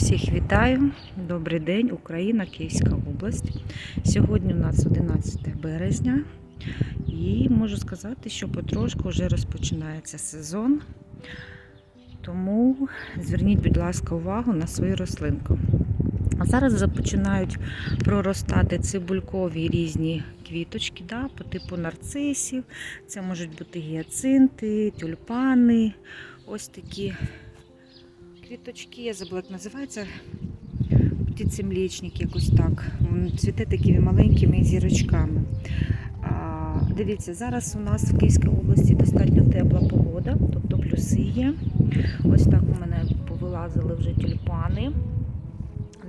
Всіх вітаю. Добрий день, Україна, Київська область. Сьогодні у нас 11 березня, і можу сказати, що потрошку вже розпочинається сезон. Тому зверніть, будь ласка, увагу на свою рослинку. А зараз починають проростати цибулькові різні квіточки, да, по типу нарцисів. Це можуть бути гіацинти, тюльпани, ось такі квіточки, я забула, як називається. Птицемлічник, якось так. Він цвіте такими маленькими зірочками. Дивіться, зараз у нас в Київській області достатньо тепла погода, тобто плюси є. Ось так у мене повилазили вже тюльпани.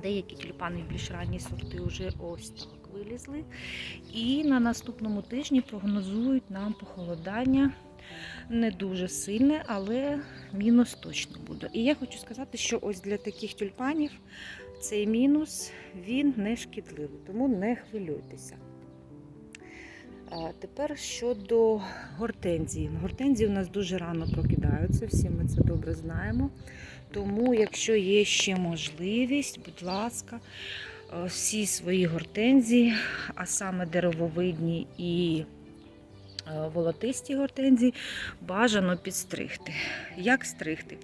Деякі тюльпани більш ранні сорти вже ось так вилізли. І на наступному тижні прогнозують нам похолодання не дуже сильне, але мінус точно буде. І я хочу сказати, що ось для таких тюльпанів цей мінус він не шкідливий, тому не хвилюйтеся. А тепер щодо гортензії. Гортензії у нас дуже рано прокидаються, всі ми це добре знаємо. Тому, якщо є ще можливість, будь ласка, е, всі свої гортензії, а саме деревовидні і волотисті гортензії, бажано підстригти. Як стригти?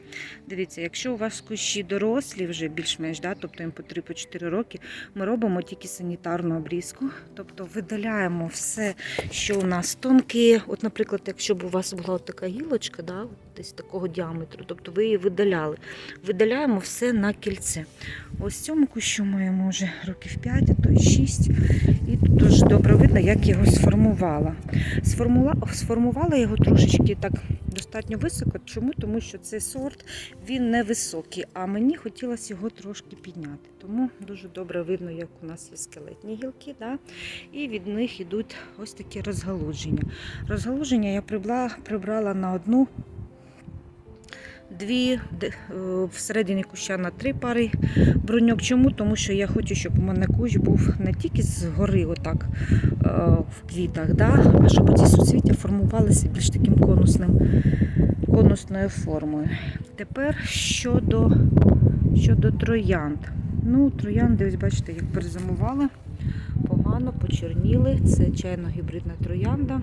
Дивіться, якщо у вас кущі дорослі, вже більш-менш, да, тобто їм по 3-4 роки, ми робимо тільки санітарну обрізку, тобто видаляємо все, що у нас тонке. От, наприклад, якщо б у вас була така гілочка, да, десь такого діаметру, тобто ви її видаляли. Видаляємо все на кільце. Ось цьому кущу моєму вже років 5, а то й 6. І дуже добре видно, як його сформувала. Сформувала його трошечки так достатньо високо. Чому? Тому що цей сорт він невисокий, а мені хотілося його трошки підняти. Тому дуже добре видно, як у нас є скелетні гілки, да? і від них йдуть ось такі розгалудження. Розгалудження я прибрала на одну. Дві е, всередині куща на три пари броньок. Чому? Тому що я хочу, щоб у мене кущ був не тільки згори, отак е, в квітах, да? а щоб ці суцвіття формувалися більш таким конусним, конусною формою. Тепер щодо, щодо троянд. Ну, троянди, ось бачите, як перезимували, погано почерніли. Це чайно-гібридна троянда.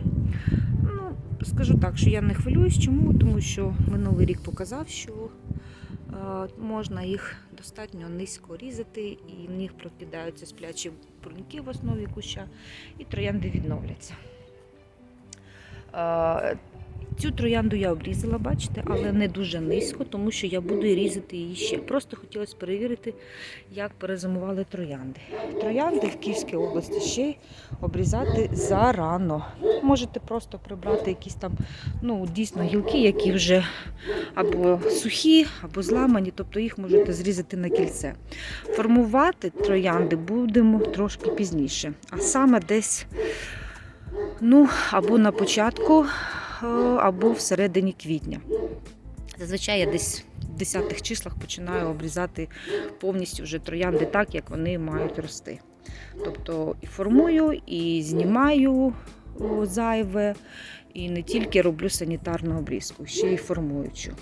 Скажу так, що я не хвилююсь. Чому? Тому що минулий рік показав, що е, можна їх достатньо низько різати, і в них прокидаються сплячі бруньки в основі куща, і троянди відновляться. Цю троянду я обрізала, бачите, але не дуже низько, тому що я буду різати її ще. Просто хотілося перевірити, як перезимували троянди. Троянди в Київській області ще обрізати зарано. Можете просто прибрати якісь там ну, дійсно гілки, які вже або сухі, або зламані, тобто їх можете зрізати на кільце. Формувати троянди будемо трошки пізніше, а саме десь ну, або на початку або всередині квітня. Зазвичай я десь в 10-х числах починаю обрізати повністю вже троянди так, як вони мають рости. Тобто і формую, і знімаю зайве, і не тільки роблю санітарну обрізку, ще й формуючу.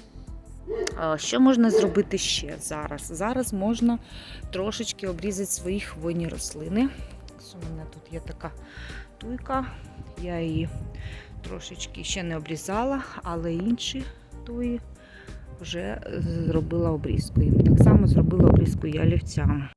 Що можна зробити ще зараз? Зараз можна трошечки обрізати свої хвойні рослини. У мене тут є така туйка, я її трошечки ще не обрізала, але інші тої вже зробила обрізку. І так само зробила обрізку я олівцями.